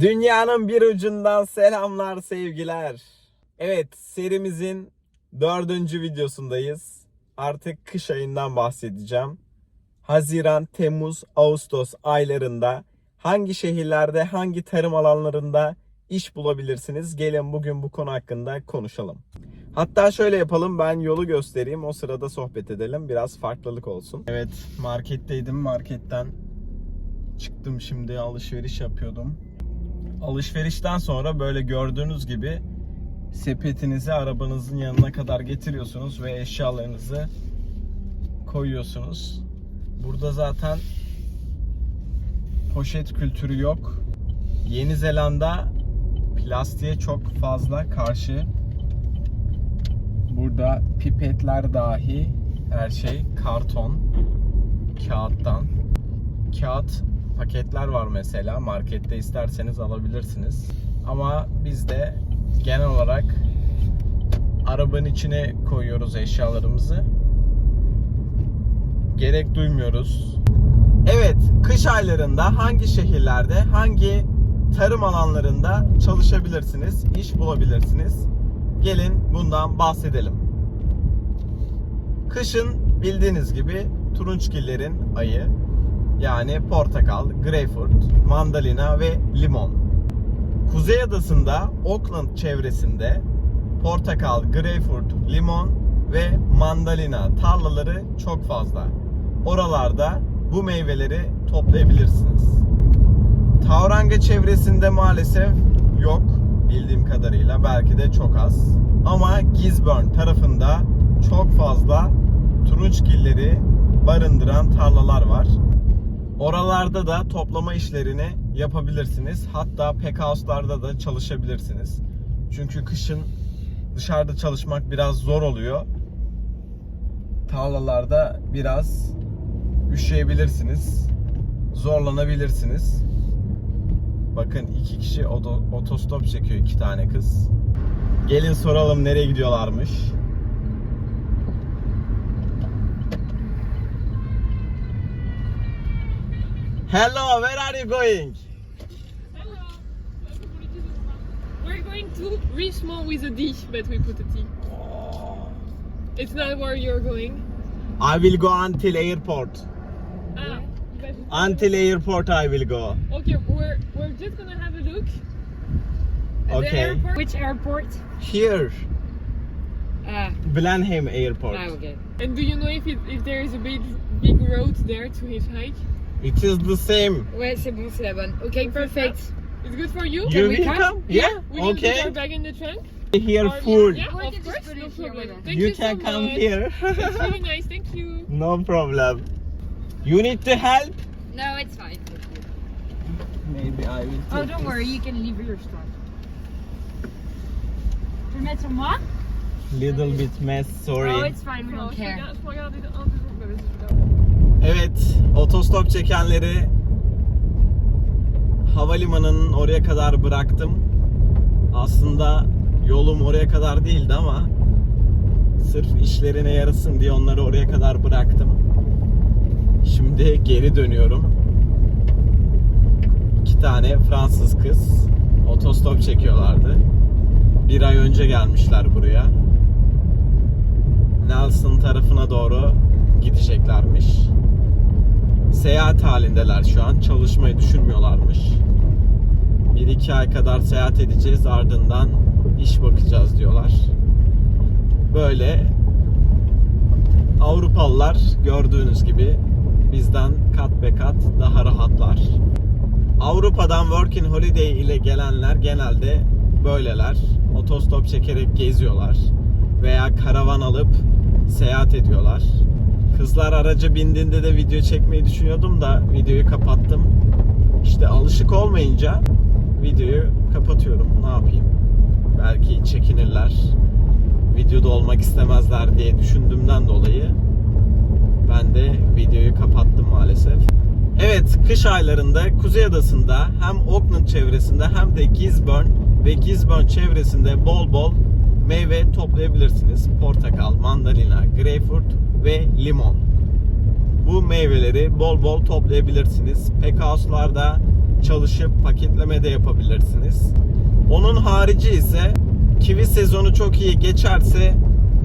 Dünyanın bir ucundan selamlar sevgiler. Evet serimizin dördüncü videosundayız. Artık kış ayından bahsedeceğim. Haziran, Temmuz, Ağustos aylarında hangi şehirlerde, hangi tarım alanlarında iş bulabilirsiniz? Gelin bugün bu konu hakkında konuşalım. Hatta şöyle yapalım ben yolu göstereyim o sırada sohbet edelim biraz farklılık olsun. Evet marketteydim marketten çıktım şimdi alışveriş yapıyordum. Alışverişten sonra böyle gördüğünüz gibi sepetinizi arabanızın yanına kadar getiriyorsunuz ve eşyalarınızı koyuyorsunuz. Burada zaten poşet kültürü yok. Yeni Zelanda plastiğe çok fazla karşı. Burada pipetler dahi her şey karton, kağıttan. Kağıt paketler var mesela markette isterseniz alabilirsiniz. Ama biz de genel olarak arabanın içine koyuyoruz eşyalarımızı. Gerek duymuyoruz. Evet, kış aylarında hangi şehirlerde, hangi tarım alanlarında çalışabilirsiniz, iş bulabilirsiniz? Gelin bundan bahsedelim. Kışın bildiğiniz gibi turunçgillerin ayı yani portakal, greyfurt, mandalina ve limon. Kuzey Adası'nda Auckland çevresinde portakal, greyfurt, limon ve mandalina tarlaları çok fazla. Oralarda bu meyveleri toplayabilirsiniz. Tauranga çevresinde maalesef yok bildiğim kadarıyla belki de çok az. Ama Gisborne tarafında çok fazla turunçgilleri barındıran tarlalar var. Oralarda da toplama işlerini yapabilirsiniz. Hatta packhouse'larda da çalışabilirsiniz. Çünkü kışın dışarıda çalışmak biraz zor oluyor. Tarlalarda biraz üşüyebilirsiniz. Zorlanabilirsiniz. Bakın iki kişi oto- otostop çekiyor iki tane kız. Gelin soralım nereye gidiyorlarmış. Hello, where are you going? Hello. We're going to Richmond with a D, but we put a T. It's not where you're going. I will go until airport. Ah, but- Until airport I will go. Okay, we're we're just gonna have a look. Okay. Airport. Which airport? Here, Ah, Blenheim Airport. ah okay. And do you know if it, if there is a big big road there to hitchhike? It is the same. Ouais, c'est bon, c'est la bonne. Okay, perfect. It's good for you. You we will come? come? Yeah. We can put our Okay. bag in the trunk. Here Or- oh, food. Yeah, We of can just course, put no it here problem. with us. Thank You you, can so come much. here. It's really nice. Thank you. no problem. You need to help? No, it's fine. Maybe I will. Oh, take don't this. worry, you can leave your stuff. Tu veux mettre sur moi? Little bit mess, sorry. Oh, it's fine, we don't oh, je care. Evet, otostop çekenleri havalimanının oraya kadar bıraktım. Aslında yolum oraya kadar değildi ama sırf işlerine yarasın diye onları oraya kadar bıraktım. Şimdi geri dönüyorum. İki tane Fransız kız otostop çekiyorlardı. Bir ay önce gelmişler buraya. Nelson tarafına doğru gideceklermiş seyahat halindeler şu an. Çalışmayı düşünmüyorlarmış. 1-2 ay kadar seyahat edeceğiz ardından iş bakacağız diyorlar. Böyle Avrupalılar gördüğünüz gibi bizden kat be kat daha rahatlar. Avrupa'dan Working Holiday ile gelenler genelde böyleler. Otostop çekerek geziyorlar veya karavan alıp seyahat ediyorlar. Kızlar araca bindiğinde de video çekmeyi düşünüyordum da videoyu kapattım. İşte alışık olmayınca videoyu kapatıyorum. Ne yapayım? Belki çekinirler. Videoda olmak istemezler diye düşündüğümden dolayı ben de videoyu kapattım maalesef. Evet, kış aylarında Kuzey Adası'nda hem Auckland çevresinde hem de Gisborne ve Gisborne çevresinde bol bol meyve toplayabilirsiniz. Portakal, mandalina, greyfurt ve limon. Bu meyveleri bol bol toplayabilirsiniz. Packhouse'larda çalışıp paketleme de yapabilirsiniz. Onun harici ise kivi sezonu çok iyi geçerse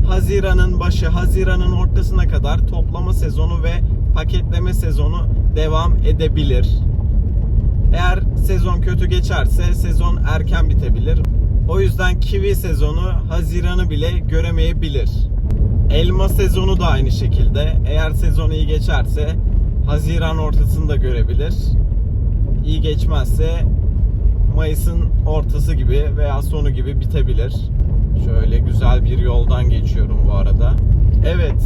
Haziran'ın başı, Haziran'ın ortasına kadar toplama sezonu ve paketleme sezonu devam edebilir. Eğer sezon kötü geçerse sezon erken bitebilir. O yüzden kivi sezonu Haziran'ı bile göremeyebilir. Elma sezonu da aynı şekilde. Eğer sezon iyi geçerse Haziran ortasını da görebilir. İyi geçmezse Mayıs'ın ortası gibi veya sonu gibi bitebilir. Şöyle güzel bir yoldan geçiyorum bu arada. Evet.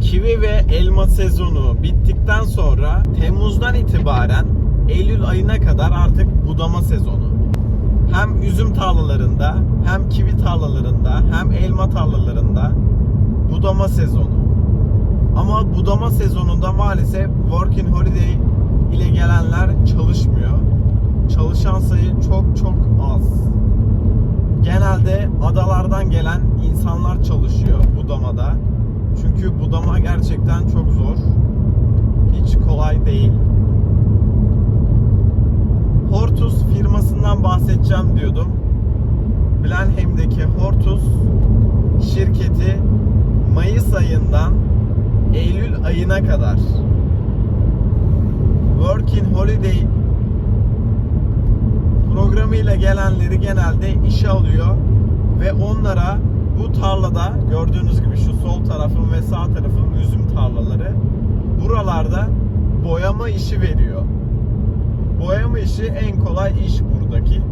Kivi ve elma sezonu bittikten sonra Temmuz'dan itibaren Eylül ayına kadar artık budama sezonu. Hem üzüm tarlalarında, hem kivi tarlalarında, hem elma tarlalarında budama sezonu. Ama budama sezonunda maalesef Working Holiday ile gelenler çalışmıyor. Çalışan sayı çok çok az. Genelde adalardan gelen insanlar çalışıyor budamada. Çünkü budama gerçekten çok zor. Hiç kolay değil. Hortus firmasından bahsedeceğim diyordum. Blenheim'deki Hortus şirketi Mayıs ayından Eylül ayına kadar Working Holiday programıyla gelenleri genelde işe alıyor ve onlara bu tarlada gördüğünüz gibi şu sol tarafın ve sağ tarafın üzüm tarlaları buralarda boyama işi veriyor. Boyama işi en kolay iş buradaki.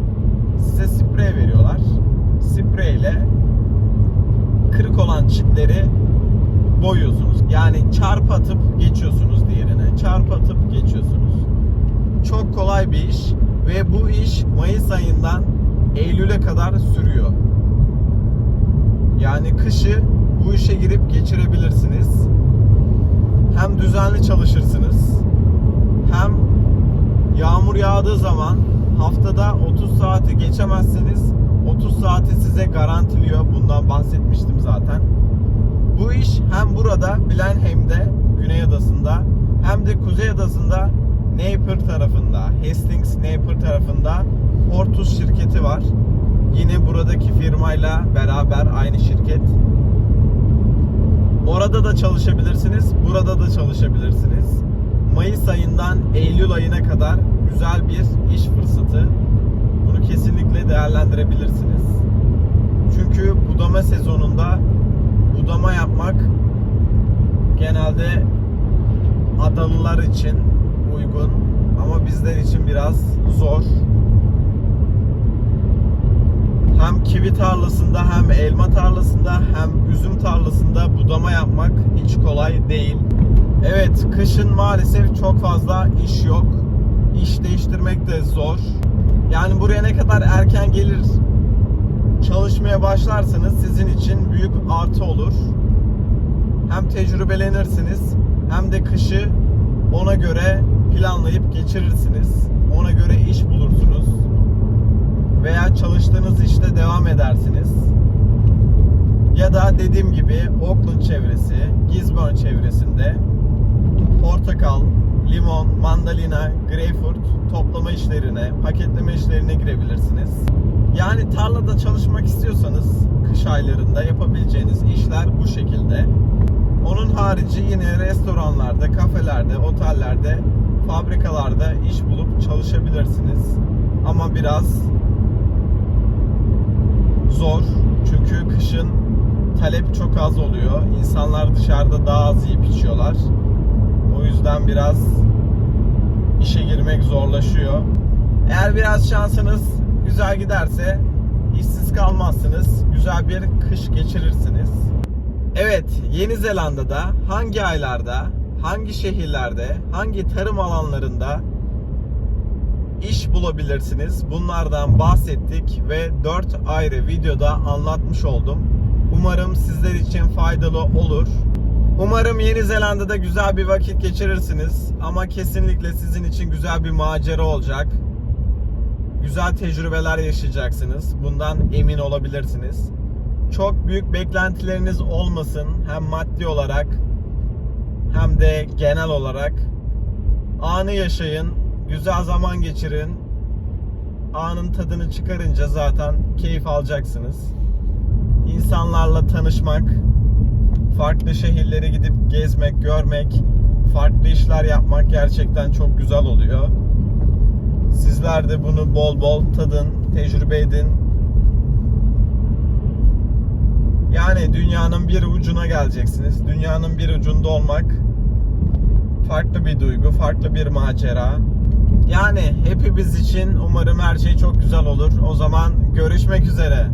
Size sprey veriyorlar. Spreyle kırık olan çitleri boyuyorsunuz. Yani çarp atıp geçiyorsunuz diğerine. Çarp atıp geçiyorsunuz. Çok kolay bir iş ve bu iş Mayıs ayından Eylül'e kadar sürüyor. Yani kışı bu işe girip geçirebilirsiniz. Hem düzenli çalışırsınız. Hem yağmur yağdığı zaman haftada 30 saati geçemezseniz 30 saati size garantiliyor. Bundan bahsetmiştim zaten. Bu iş hem burada Blenheim'de Güney Adası'nda hem de Kuzey Adası'nda Napier tarafında, Hastings Napier tarafında Hortus şirketi var. Yine buradaki firmayla beraber aynı şirket. Orada da çalışabilirsiniz, burada da çalışabilirsiniz. Mayıs ayından Eylül ayına kadar güzel bir iş fırsatı. Kesinlikle değerlendirebilirsiniz. Çünkü budama sezonunda budama yapmak genelde adalılar için uygun ama bizler için biraz zor. Hem kivi tarlasında hem elma tarlasında hem üzüm tarlasında budama yapmak hiç kolay değil. Evet, kışın maalesef çok fazla iş yok. İş değiştirmek de zor. Yani buraya ne kadar erken gelir çalışmaya başlarsanız sizin için büyük artı olur. Hem tecrübelenirsiniz hem de kışı ona göre planlayıp geçirirsiniz. Ona göre iş bulursunuz. Veya çalıştığınız işte devam edersiniz. Ya da dediğim gibi Auckland çevresi, Gisborne çevresinde portakal, limon, mandalina, greyfurt toplama işlerine, paketleme işlerine girebilirsiniz. Yani tarlada çalışmak istiyorsanız kış aylarında yapabileceğiniz işler bu şekilde. Onun harici yine restoranlarda, kafelerde, otellerde, fabrikalarda iş bulup çalışabilirsiniz. Ama biraz zor. Çünkü kışın talep çok az oluyor. İnsanlar dışarıda daha az yiyip içiyorlar. O yüzden biraz işe girmek zorlaşıyor. Eğer biraz şansınız güzel giderse işsiz kalmazsınız. Güzel bir kış geçirirsiniz. Evet, Yeni Zelanda'da hangi aylarda, hangi şehirlerde, hangi tarım alanlarında iş bulabilirsiniz? Bunlardan bahsettik ve 4 ayrı videoda anlatmış oldum. Umarım sizler için faydalı olur. Umarım Yeni Zelanda'da güzel bir vakit geçirirsiniz ama kesinlikle sizin için güzel bir macera olacak. Güzel tecrübeler yaşayacaksınız. Bundan emin olabilirsiniz. Çok büyük beklentileriniz olmasın hem maddi olarak hem de genel olarak. Anı yaşayın, Güzel zaman geçirin. Anın tadını çıkarınca zaten keyif alacaksınız. İnsanlarla tanışmak, farklı şehirlere gidip gezmek, görmek, farklı işler yapmak gerçekten çok güzel oluyor. Sizler de bunu bol bol tadın, tecrübe edin. Yani dünyanın bir ucuna geleceksiniz. Dünyanın bir ucunda olmak farklı bir duygu, farklı bir macera. Yani hepimiz için umarım her şey çok güzel olur. O zaman görüşmek üzere.